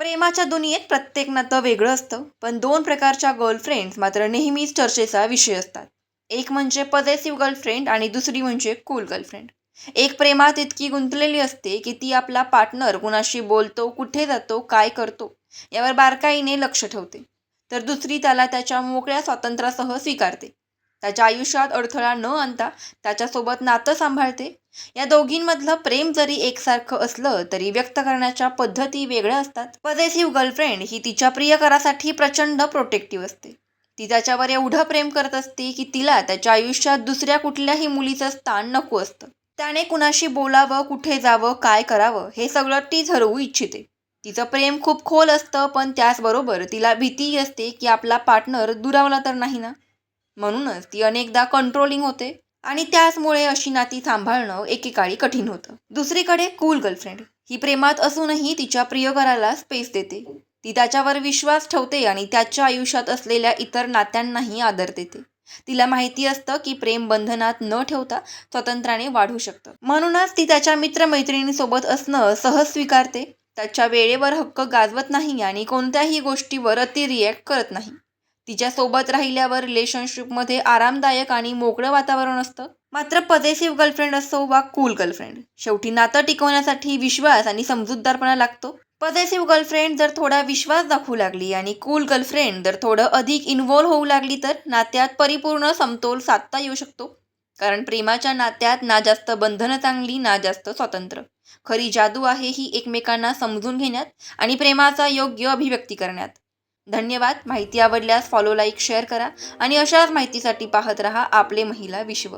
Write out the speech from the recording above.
प्रेमाच्या दुनियेत प्रत्येक नातं वेगळं असतं पण दोन प्रकारच्या गर्लफ्रेंड्स मात्र नेहमीच चर्चेचा विषय असतात. एक म्हणजे पॉझेसिव्ह गर्लफ्रेंड आणि दुसरी म्हणजे कूल गर्लफ्रेंड एक प्रेमात इतकी गुंतलेली असते की ती आपला पार्टनर कुणाशी बोलतो कुठे जातो काय करतो यावर बारकाईने लक्ष ठेवते. तर दुसरी त्याला त्याच्या मोकळ्या स्वातंत्र्यासह स्वीकारते. त्याच्या आयुष्यात अडथळा न आणता त्याच्यासोबत नातं सांभाळते. या दोघींमधलं प्रेम जरी एकसारखं असलं तरी व्यक्त करण्याच्या पद्धती वेगळ्या असतात. पजेसिव्ह गर्लफ्रेंड ही तिच्या प्रियकरासाठी प्रचंड प्रोटेक्टिव्ह असते. ती त्याच्यावर एवढं प्रेम करत असते की तिला त्याच्या आयुष्यात दुसऱ्या कुठल्याही मुलीचं स्थान नको असतं. त्याने कुणाशी बोलावं कुठे जावं काय करावं हे सगळं ती ठरवू इच्छिते. तिचं प्रेम खूप खोल असतं पण त्याचबरोबर तिला भीतीही असते की आपला पार्टनर दुरावला तर नाही ना? म्हणूनच ती अनेकदा कंट्रोलिंग होते आणि त्याचमुळे अशी नाती सांभाळणं एकेकाळी कठीण होतं. दुसरीकडे कूल गर्लफ्रेंड ही प्रेमात असूनही तिच्या प्रियकराला स्पेस देते. ती त्याच्यावर विश्वास ठेवते आणि त्याच्या आयुष्यात असलेल्या इतर नात्यांनाही आदर देते. तिला माहिती असतं की प्रेम बंधनात न ठेवता स्वतंत्राने वाढू शकतं. म्हणूनच ती त्याच्या मित्रमैत्रिणींसोबत असणं सहज स्वीकारते. त्याच्या वेळेवर हक्क गाजवत नाही आणि कोणत्याही गोष्टीवर अति रिॲक्ट करत नाही. तिच्यासोबत राहिल्यावर रिलेशनशिपमध्ये आरामदायक आणि मोकळं वातावरण असतं. मात्र पजेसिव्ह गर्लफ्रेंड असो वा कूल गर्लफ्रेंड शेवटी नातं टिकवण्यासाठी विश्वास आणि समजूतदारपणा लागतो. पजेसिव्ह गर्लफ्रेंड जर थोडा विश्वास दाखवू लागली आणि कूल गर्लफ्रेंड जर थोडं अधिक इन्व्हॉल्व्ह होऊ लागली तर नात्यात परिपूर्ण समतोल साधता येऊ शकतो. कारण प्रेमाच्या नात्यात ना जास्त बंधनं चांगली ना जास्त स्वातंत्र्य. खरी जादू आहे ही एकमेकांना समजून घेण्यात आणि प्रेमाचा योग्य अभिव्यक्ती करण्यात. धन्यवाद. माहिती आवडल्यास फॉलो लाईक शेअर करा आणि अशाच माहितीसाठी पाहत रहा आपले महिला विश्व.